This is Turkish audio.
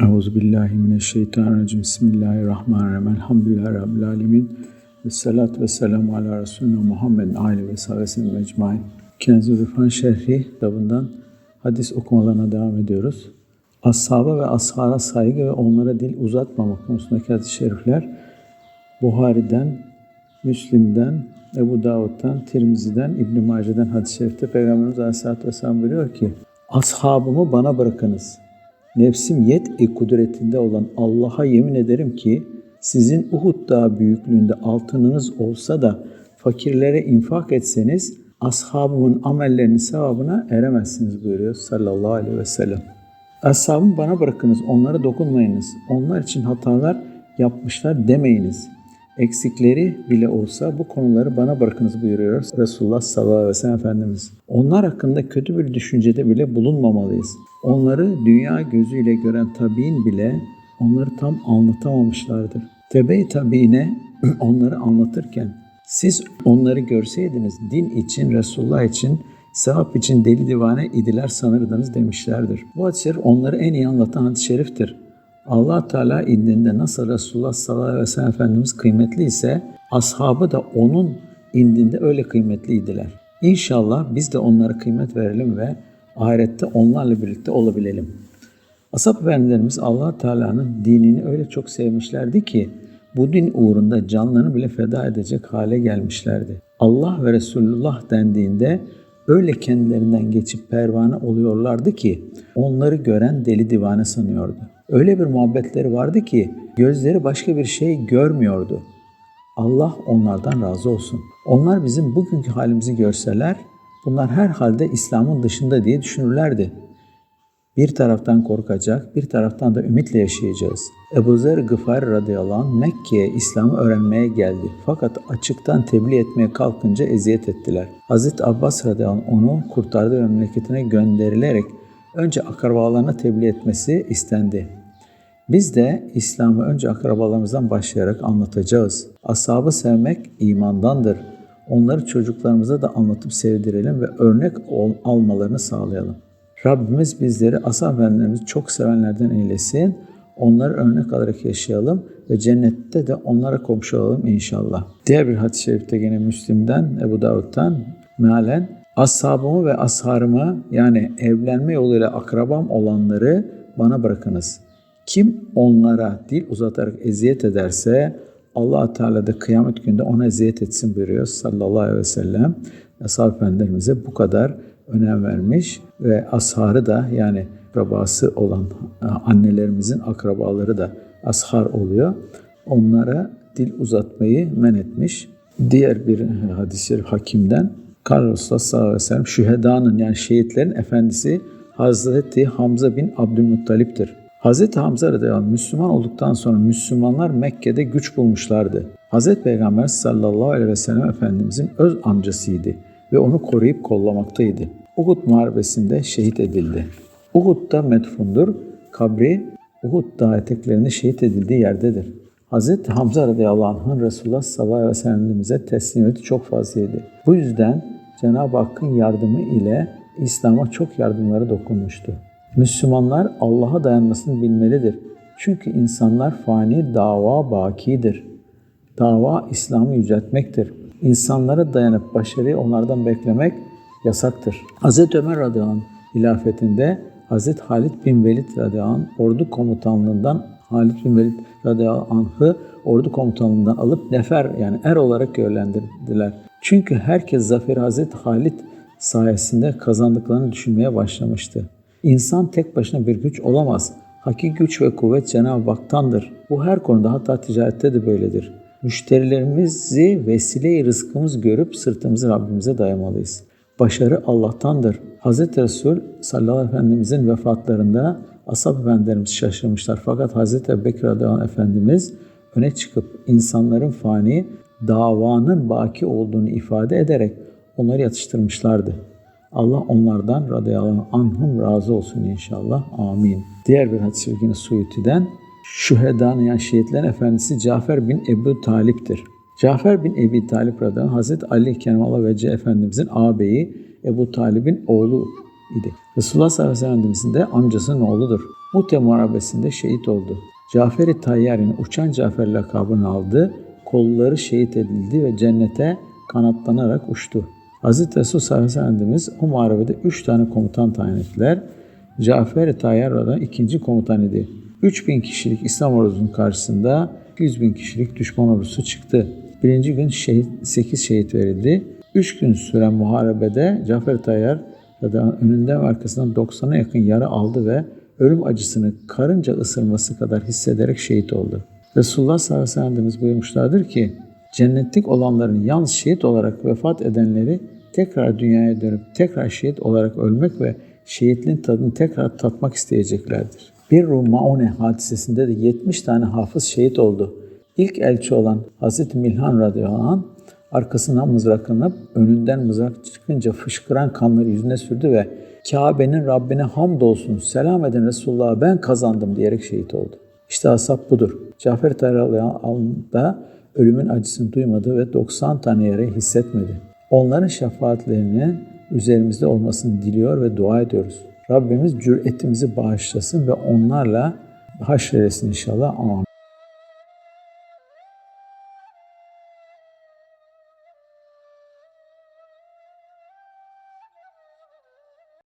Euzu billahi mineşşeytanirracim. Bismillahirrahmanirrahim. Elhamdülillahi rabbil alamin. Ve salatu ve selamu ala Resulüne Muhammedin aile ve sahabesine mecmain. Kenzi Rıfan Şerhi kitabından hadis okumalarına devam ediyoruz. Ashaba ve ashara saygı ve onlara dil uzatmamak konusundaki hadis-i şerifler Buhari'den, Müslim'den, Ebu Davud'dan, Tirmizi'den, İbn-i Mace'den hadis-i şerifte Peygamberimiz Aleyhisselatü Vesselam buyuruyor ki Ashabımı bana bırakınız. Nefsim yet-i kudretinde olan Allah'a yemin ederim ki sizin Uhud dağı büyüklüğünde altınınız olsa da fakirlere infak etseniz ashabımın amellerinin sevabına eremezsiniz buyuruyor sallallahu aleyhi ve sellem. Ashabımı bana bırakınız, onlara dokunmayınız. Onlar için hatalar yapmışlar demeyiniz. Eksikleri bile olsa bu konuları bana bırakınız buyuruyor Resulullah sallallahu aleyhi ve sellem Efendimiz. Onlar hakkında kötü bir düşüncede bile bulunmamalıyız. Onları dünya gözüyle gören tabiin bile onları tam anlatamamışlardır. Tebe-i tabiine onları anlatırken siz onları görseydiniz din için, Resulullah için, sevap için deli divane idiler sanırdınız demişlerdir. Bu şerif onları en iyi anlatan hadis-i şeriftir. allah Teala indinde nasıl Resulullah sallallahu aleyhi ve sellem Efendimiz kıymetli ise ashabı da onun indinde öyle kıymetliydiler. İnşallah biz de onlara kıymet verelim ve ahirette onlarla birlikte olabilelim. Ashab efendilerimiz allah Teala'nın dinini öyle çok sevmişlerdi ki bu din uğrunda canlarını bile feda edecek hale gelmişlerdi. Allah ve Resulullah dendiğinde öyle kendilerinden geçip pervane oluyorlardı ki onları gören deli divane sanıyordu. Öyle bir muhabbetleri vardı ki gözleri başka bir şey görmüyordu. Allah onlardan razı olsun. Onlar bizim bugünkü halimizi görseler bunlar herhalde İslam'ın dışında diye düşünürlerdi. Bir taraftan korkacak, bir taraftan da ümitle yaşayacağız. Ebu Zer Gıfari radıyallahu anh Mekke'ye İslam'ı öğrenmeye geldi. Fakat açıktan tebliğ etmeye kalkınca eziyet ettiler. Hazreti Abbas radıyallahu anh onu kurtardığı memleketine gönderilerek önce akrabalarına tebliğ etmesi istendi. Biz de İslam'ı önce akrabalarımızdan başlayarak anlatacağız. Ashabı sevmek imandandır. Onları çocuklarımıza da anlatıp sevdirelim ve örnek almalarını sağlayalım. Rabbimiz bizleri ashab efendilerimizi çok sevenlerden eylesin. Onları örnek alarak yaşayalım ve cennette de onlara komşu olalım inşallah. Diğer bir hadis-i şerifte yine Müslim'den, Ebu Davud'dan mealen ashabımı ve asharımı yani evlenme yoluyla akrabam olanları bana bırakınız. Kim onlara dil uzatarak eziyet ederse allah Teala da kıyamet günde ona eziyet etsin buyuruyor sallallahu aleyhi ve sellem. Ashab efendilerimize bu kadar önem vermiş ve asharı da yani akrabası olan annelerimizin akrabaları da ashar oluyor. Onlara dil uzatmayı men etmiş. Diğer bir hadis-i hakimden Resulullah sallallahu aleyhi ve sellem şühedanın yani şehitlerin efendisi Hazreti Hamza bin Abdülmuttalip'tir. Hazreti Hamza radıyallahu Müslüman olduktan sonra Müslümanlar Mekke'de güç bulmuşlardı. Hazreti Peygamber sallallahu aleyhi ve sellem Efendimizin öz amcasıydı ve onu koruyup kollamaktaydı. Uhud muharebesinde şehit edildi. Uhud'da medfundur. Kabri Uhud dağı eteklerinde şehit edildiği yerdedir. Hazreti Hamza radıyallahu anh'ın Resulullah sallallahu aleyhi ve sellem'imize teslimiyeti çok fazlaydı. Bu yüzden Cenab-ı Hakk'ın yardımı ile İslam'a çok yardımları dokunmuştu. Müslümanlar Allah'a dayanmasını bilmelidir. Çünkü insanlar fani dava bakidir. Dava İslam'ı yüceltmektir. İnsanlara dayanıp başarıyı onlardan beklemek yasaktır. Hz. Ömer radıyallahu anh hilafetinde Hz. Halid bin Velid radıyallahu anh ordu komutanlığından Halid bin Velid radıyallahu anh'ı ordu komutanlığından alıp nefer yani er olarak görevlendirdiler. Çünkü herkes zaferi Hz. Halid sayesinde kazandıklarını düşünmeye başlamıştı. İnsan tek başına bir güç olamaz. Hakiki güç ve kuvvet Cenab-ı Hak'tandır. Bu her konuda hatta ticarette de böyledir. Müşterilerimizi vesile-i rızkımız görüp sırtımızı Rabbimize dayamalıyız. Başarı Allah'tandır. Hz. Resul sallallahu aleyhi ve efendimizin vefatlarında ashab efendilerimiz şaşırmışlar. Fakat Hz. Bekir radıyallahu efendimiz öne çıkıp insanların fani, davanın baki olduğunu ifade ederek onları yatıştırmışlardı. Allah onlardan radıyallahu anhum razı olsun inşallah. Amin. Diğer bir hadis-i yine Suyuti'den Şühedan yani şehitlerin efendisi Cafer bin Ebu Talip'tir. Cafer bin Ebi Talip radıyallahu anh, Hazreti Ali Kemal Vece Efendimizin ağabeyi Ebu Talib'in oğlu idi. Resulullah sallallahu aleyhi ve sellem'in de amcasının oğludur. Mute Muharebesi'nde şehit oldu. Cafer-i Tayyar'ın Uçan Cafer lakabını aldı, kolları şehit edildi ve cennete kanatlanarak uçtu. Hz. Resul sallallahu aleyhi ve Efendimiz o muharebede üç tane komutan tayin ettiler. Cafer-i Tayyar orada ikinci komutan idi. 3000 kişilik İslam ordusunun karşısında 100 bin kişilik düşman ordusu çıktı. Birinci gün şehit, 8 şehit verildi. 3 gün süren muharebede Cafer Tayyar önünden ve arkasından 90'a yakın yara aldı ve ölüm acısını karınca ısırması kadar hissederek şehit oldu. Resulullah sallallahu aleyhi ve sellem buyurmuşlardır ki, cennetlik olanların yalnız şehit olarak vefat edenleri tekrar dünyaya dönüp tekrar şehit olarak ölmek ve şehitliğin tadını tekrar tatmak isteyeceklerdir. Bir Rum Maune hadisesinde de 70 tane hafız şehit oldu. İlk elçi olan Hz. Milhan radıyallahu anh arkasından mızraklanıp önünden mızrak çıkınca fışkıran kanları yüzüne sürdü ve Kabe'nin Rabbine hamdolsun selam edin Resulullah'a ben kazandım diyerek şehit oldu. İşte asap budur. Cafer da ölümün acısını duymadı ve 90 tane yarayı hissetmedi. Onların şefaatlerinin üzerimizde olmasını diliyor ve dua ediyoruz. Rabbimiz cüretimizi bağışlasın ve onlarla haşredesin inşallah. Amin.